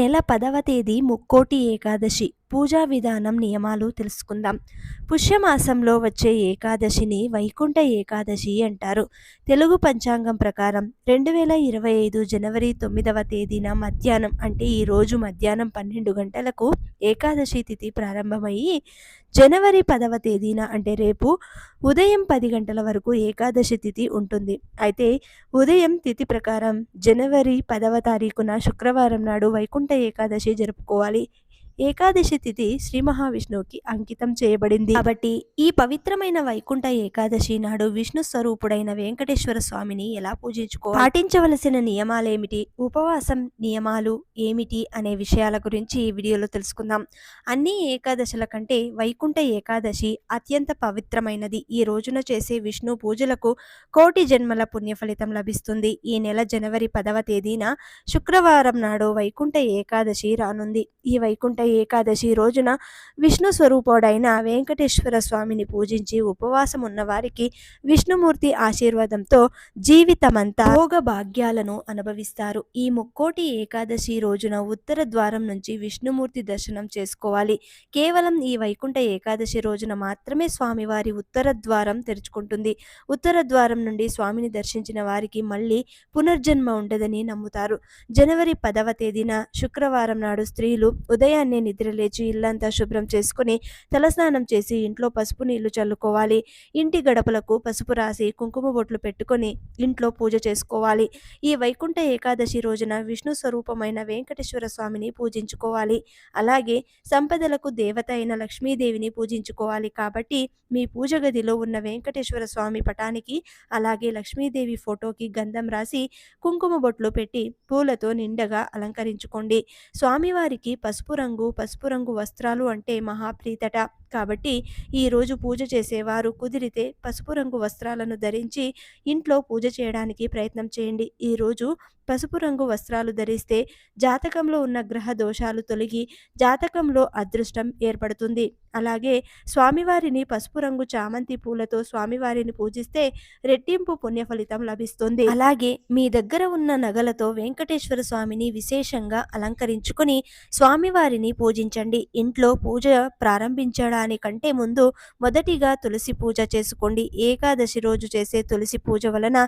నెల పదవ తేదీ ముక్కోటి ఏకాదశి. పూజా విధానం నియమాలు తెలుసుకుందాం. పుష్యమాసంలో వచ్చే ఏకాదశిని వైకుంఠ ఏకాదశి అంటారు. తెలుగు పంచాంగం ప్రకారం రెండు వేల ఇరవై ఐదు జనవరి తొమ్మిదవ తేదీన మధ్యాహ్నం అంటే ఈరోజు మధ్యాహ్నం పన్నెండు గంటలకు ఏకాదశి తిథి ప్రారంభమయ్యి జనవరి పదవ తేదీన అంటే రేపు ఉదయం పది గంటల వరకు ఏకాదశి తిథి ఉంటుంది. అయితే ఉదయం తిథి ప్రకారం జనవరి పదవ తారీఖున శుక్రవారం నాడు వైకుంఠ ఏకాదశి జరుపుకోవాలి. ఏకాదశి తిథి శ్రీ మహావిష్ణువుకి అంకితం చేయబడింది. కాబట్టి ఈ పవిత్రమైన వైకుంఠ ఏకాదశి నాడు విష్ణు స్వరూపుడైన వెంకటేశ్వర స్వామిని ఎలా పూజించుకో పాటించవలసిన నియమాలేమిటి? ఉపవాసం నియమాలు ఏమిటి? అనే విషయాల గురించి ఈ వీడియోలో తెలుసుకుందాం. అన్ని ఏకాదశుల కంటే వైకుంఠ ఏకాదశి అత్యంత పవిత్రమైనది. ఈ రోజున చేసే విష్ణు పూజలకు కోటి జన్మల పుణ్య ఫలితం లభిస్తుంది. ఈ నెల జనవరి పదవ తేదీన శుక్రవారం నాడు వైకుంఠ ఏకాదశి రానుంది. ఈ వైకుంఠ ఏకాదశి రోజున విష్ణు స్వరూపుడైన వెంకటేశ్వర స్వామిని పూజించి ఉపవాసం ఉన్న వారికి విష్ణుమూర్తి ఆశీర్వాదంతో జీవితమంతా భోగ భాగ్యాలను అనుభవిస్తారు. ఈ ముక్కోటి ఏకాదశి రోజున ఉత్తర ద్వారం నుంచి విష్ణుమూర్తి దర్శనం చేసుకోవాలి. కేవలం ఈ వైకుంఠ ఏకాదశి రోజున మాత్రమే స్వామివారి ఉత్తర ద్వారం తెరుచుకుంటుంది. ఉత్తర ద్వారం నుండి స్వామిని దర్శించిన వారికి మళ్ళీ పునర్జన్మ ఉండదని నమ్ముతారు. జనవరి పదవ తేదీన శుక్రవారం నాడు స్త్రీలు ఉదయాన్నే నిద్రలేచి ఇల్లంతా శుభ్రం చేసుకుని తలస్నానం చేసి ఇంట్లో పసుపు నీళ్ళు చల్లుకోవాలి. ఇంటి గడపలకు పసుపు రాసి కుంకుమ బొట్లు పెట్టుకొని ఇంట్లో పూజ చేసుకోవాలి. ఈ వైకుంఠ ఏకాదశి రోజున విష్ణు స్వరూపమైన వెంకటేశ్వర స్వామిని పూజించుకోవాలి. అలాగే సంపదలకు దేవత అయిన లక్ష్మీదేవిని పూజించుకోవాలి కాబట్టి మీ పూజ గదిలో ఉన్న వెంకటేశ్వర స్వామి పటానికి అలాగే లక్ష్మీదేవి ఫోటోకి గంధం రాసి కుంకుమ బొట్లు పెట్టి పూలతో నిండగా అలంకరించుకోండి. స్వామివారికి పసుపు రంగు పసుపు రంగు వస్త్రాలు అంటే మహాప్రీతట. కాబట్టి ఈరోజు పూజ చేసేవారు కుదిరితే పసుపు రంగు వస్త్రాలను ధరించి ఇంట్లో పూజ చేయడానికి ప్రయత్నం చేయండి. ఈరోజు పసుపు రంగు వస్త్రాలు ధరిస్తే జాతకంలో ఉన్న గ్రహ దోషాలు తొలగి జాతకంలో అదృష్టం ఏర్పడుతుంది. అలాగే స్వామివారిని పసుపు రంగు చామంతి పూలతో స్వామివారిని పూజిస్తే రెట్టింపు పుణ్య ఫలితం లభిస్తుంది. అలాగే మీ దగ్గర ఉన్న నగలతో వెంకటేశ్వర స్వామిని విశేషంగా అలంకరించుకొని స్వామివారిని పూజించండి. ఇంట్లో పూజ ప్రారంభించడానికంటే ముందు మొదటిగా తులసి పూజ చేసుకోండి. ఏకాదశి రోజు చేసే తులసి పూజ వలన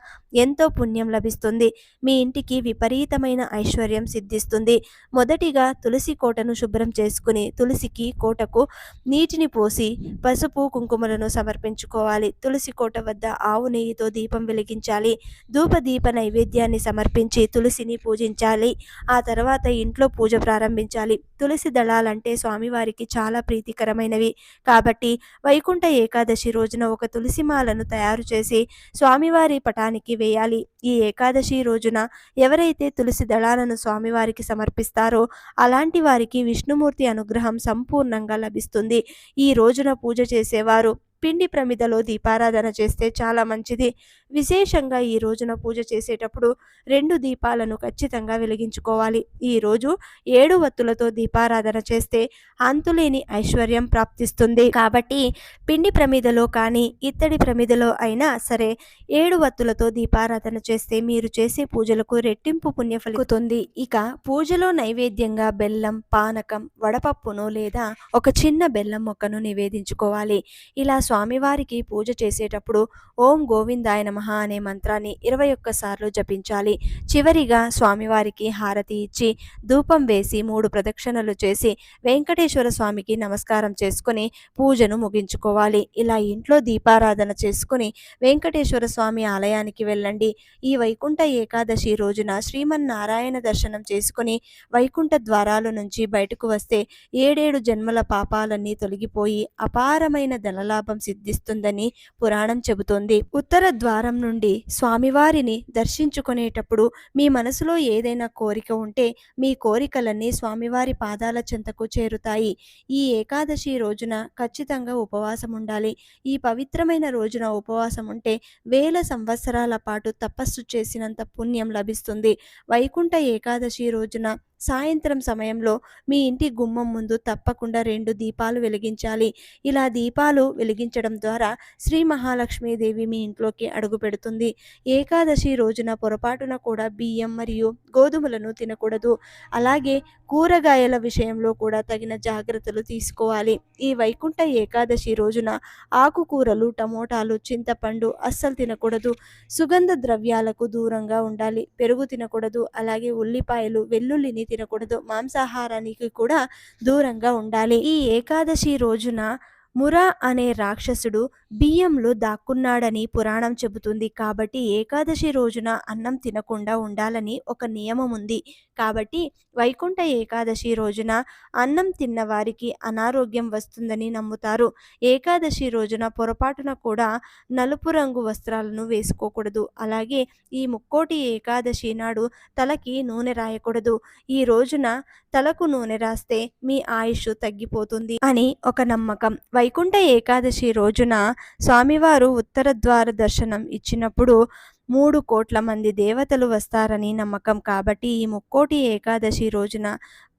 ఎంతో పుణ్యం లభిస్తుంది. మీ ఇంటికి విపరీతమైన ఐశ్వర్యం సిద్ధిస్తుంది. మొదటిగా తులసి కోటను శుభ్రం చేసుకుని తులసికి కోటకు నీటిని పోసి పసుపు కుంకుమలను సమర్పించుకోవాలి. తులసి కోట వద్ద ఆవు నెయ్యితో దీపం వెలిగించాలి. ధూప దీప నైవేద్యాన్ని సమర్పించి తులసిని పూజించాలి. ఆ తర్వాత ఇంట్లో పూజ ప్రారంభించాలి. తులసి దళాలంటే స్వామివారికి చాలా ప్రీతికరమైనవి. కాబట్టి వైకుంఠ ఏకాదశి రోజున ఒక తులసి మాలను తయారు చేసి స్వామివారి పటానికి వేయాలి. ఈ ఏకాదశి రోజున ఎవరైతే తులసి దళాలను స్వామివారికి సమర్పిస్తారో అలాంటి వారికి విష్ణుమూర్తి అనుగ్రహం సంపూర్ణంగా లభిస్తుంది. ఈ రోజున పూజ చేసేవారు పిండి ప్రమిదలో దీపారాధన చేస్తే చాలా మంచిది. విశేషంగా ఈ రోజున పూజ చేసేటప్పుడు రెండు దీపాలను ఖచ్చితంగా వెలిగించుకోవాలి. ఈ రోజు ఏడు వత్తులతో దీపారాధన చేస్తే అంతులేని ఐశ్వర్యం ప్రాప్తిస్తుంది. కాబట్టి పిండి ప్రమిదలో కానీ ఇత్తడి ప్రమిదలో అయినా సరే ఏడు వత్తులతో దీపారాధన చేస్తే మీరు చేసే పూజలకు రెట్టింపు పుణ్య ఫలితుంది ఇక పూజలో నైవేద్యంగా బెల్లం పానకం వడపప్పును లేదా ఒక చిన్న బెల్లం మొక్కను నివేదించుకోవాలి. ఇలా స్వామివారికి పూజ చేసేటప్పుడు ఓం గోవిందాయ నమః అనే మంత్రాన్ని ఇరవై ఒక్కసార్లు జపించాలి. చివరిగా స్వామివారికి హారతి ఇచ్చి ధూపం వేసి మూడు ప్రదక్షిణలు చేసి వెంకటేశ్వర స్వామికి నమస్కారం చేసుకుని పూజను ముగించుకోవాలి. ఇలా ఇంట్లో దీపారాధన చేసుకుని వెంకటేశ్వర స్వామి ఆలయానికి వెళ్ళండి. ఈ వైకుంఠ ఏకాదశి రోజున శ్రీమన్నారాయణ దర్శనం చేసుకుని వైకుంఠ ద్వారాల నుంచి బయటకు వస్తే ఏడేడు జన్మల పాపాలన్నీ తొలగిపోయి అపారమైన ధనలాభం సిద్ధిస్తుందని పురాణం చెబుతోంది. ఉత్తర ద్వారం నుండి స్వామివారిని దర్శించుకునేటప్పుడు మీ మనసులో ఏదైనా కోరిక ఉంటే మీ కోరికలన్నీ స్వామివారి పాదాల చెంతకు చేరుతాయి. ఈ ఏకాదశి రోజున ఖచ్చితంగా ఉపవాసం ఉండాలి. ఈ పవిత్రమైన రోజున ఉపవాసం ఉంటే వేల సంవత్సరాల పాటు తపస్సు చేసినంత పుణ్యం లభిస్తుంది. వైకుంఠ ఏకాదశి రోజున సాయంత్రం సమయంలో మీ ఇంటి గుమ్మం ముందు తప్పకుండా రెండు దీపాలు వెలిగించాలి. ఇలా దీపాలు వెలిగించడం ద్వారా శ్రీ మహాలక్ష్మీదేవి మీ ఇంట్లోకి అడుగు పెడుతుంది. ఏకాదశి రోజున పొరపాటున కూడా బియ్యం మరియు గోధుమలను తినకూడదు. అలాగే కూరగాయల విషయంలో కూడా తగిన జాగ్రత్తలు తీసుకోవాలి. ఈ వైకుంఠ ఏకాదశి రోజున ఆకుకూరలు టమోటాలు చింతపండు అస్సలు తినకూడదు. సుగంధ ద్రవ్యాలకు దూరంగా ఉండాలి. పెరుగు తినకూడదు. అలాగే ఉల్లిపాయలు వెల్లుల్లిని తినకూడదు. మాంసాహారానికి కూడా దూరంగా ఉండాలి. ఈ ఏకాదశి రోజున మురా అనే రాక్షసుడు బియ్యంలో దాక్కున్నాడని పురాణం చెబుతుంది. కాబట్టి ఏకాదశి రోజున అన్నం తినకుండా ఉండాలని ఒక నియమం ఉంది. కాబట్టి వైకుంఠ ఏకాదశి రోజున అన్నం తిన్న వారికి అనారోగ్యం వస్తుందని నమ్ముతారు. ఏకాదశి రోజున పొరపాటున కూడా నలుపు రంగు వస్త్రాలను వేసుకోకూడదు. అలాగే ఈ ముక్కోటి ఏకాదశి నాడు తలకి నూనె రాయకూడదు. ఈ రోజున తలకు నూనె రాస్తే మీ ఆయుష్ తగ్గిపోతుంది అని ఒక నమ్మకం. వైకుంఠ ఏకాదశి రోజున స్వామివారు ఉత్తర ద్వార దర్శనం ఇచ్చినప్పుడు మూడు కోట్ల మంది దేవతలు వస్తారని నమ్మకం. కాబట్టి ఈ ముక్కోటి ఏకాదశి రోజున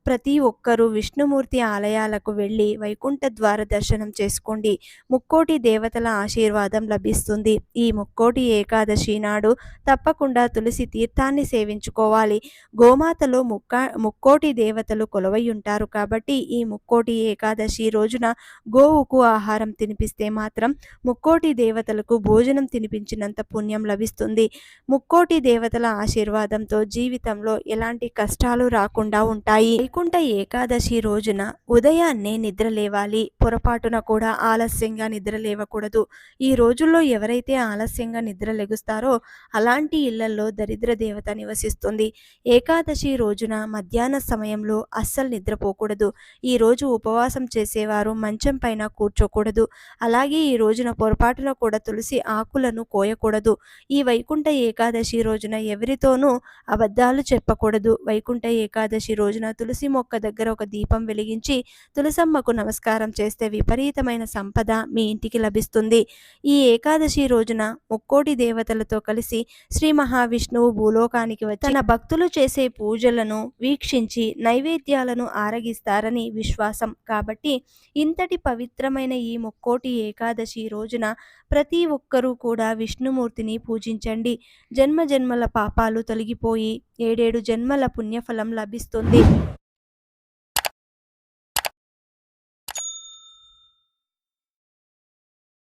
ప్రతి ఒక్కరూ విష్ణుమూర్తి ఆలయాలకు వెళ్ళి వైకుంఠ ద్వార దర్శనం చేసుకోండి. ముక్కోటి దేవతల ఆశీర్వాదం లభిస్తుంది. ఈ ముక్కోటి ఏకాదశి నాడు తప్పకుండా తులసి తీర్థాన్ని సేవించుకోవాలి. గోమాతలో ముక్క ముక్కోటి దేవతలు కొలవై ఉంటారు కాబట్టి ఈ ముక్కోటి ఏకాదశి రోజున గోవుకు ఆహారం తినిపిస్తే మాత్రం ముక్కోటి దేవతలకు భోజనం తినిపించినంత పుణ్యం లభిస్తుంది. ముక్కోటి దేవతల ఆశీర్వాదంతో జీవితంలో ఎలాంటి కష్టాలు రాకుండా ఉంటాయి. వైకుంఠ ఏకాదశి రోజున ఉదయాన్నే నిద్ర లేవాలి. పొరపాటున కూడా ఆలస్యంగా నిద్ర లేవకూడదు. ఈ రోజుల్లో ఎవరైతే ఆలస్యంగా నిద్రలెగుస్తారో అలాంటి ఇళ్ళలో దరిద్ర దేవత నివసిస్తుంది. ఏకాదశి రోజున మధ్యాహ్న సమయంలో అస్సలు నిద్రపోకూడదు ఈ రోజు ఉపవాసం చేసేవారు మంచం పైన కూర్చోకూడదు. అలాగే ఈ రోజున పొరపాటున కూడా తులసి ఆకులను కోయకూడదు. ఈ వైకుంఠ ఏకాదశి రోజున ఎవరితోనూ అబద్ధాలు చెప్పకూడదు. వైకుంఠ ఏకాదశి రోజున తులసి తులసి మొక్క దగ్గర ఒక దీపం వెలిగించి తులసమ్మకు నమస్కారం చేస్తే విపరీతమైన సంపద మీ ఇంటికి లభిస్తుంది. ఈ ఏకాదశి రోజున ముక్కోటి దేవతలతో కలిసి శ్రీ మహావిష్ణువు భూలోకానికి వచ్చి తన భక్తులు చేసే పూజలను వీక్షించి నైవేద్యాలను ఆరగిస్తారని విశ్వాసం. కాబట్టి ఇంతటి పవిత్రమైన ఈ ముక్కోటి ఏకాదశి రోజున ప్రతి ఒక్కరూ కూడా విష్ణుమూర్తిని పూజించండి. జన్మ జన్మల పాపాలు తొలగిపోయి ఏడేడు జన్మల పుణ్యఫలం లభిస్తుంది.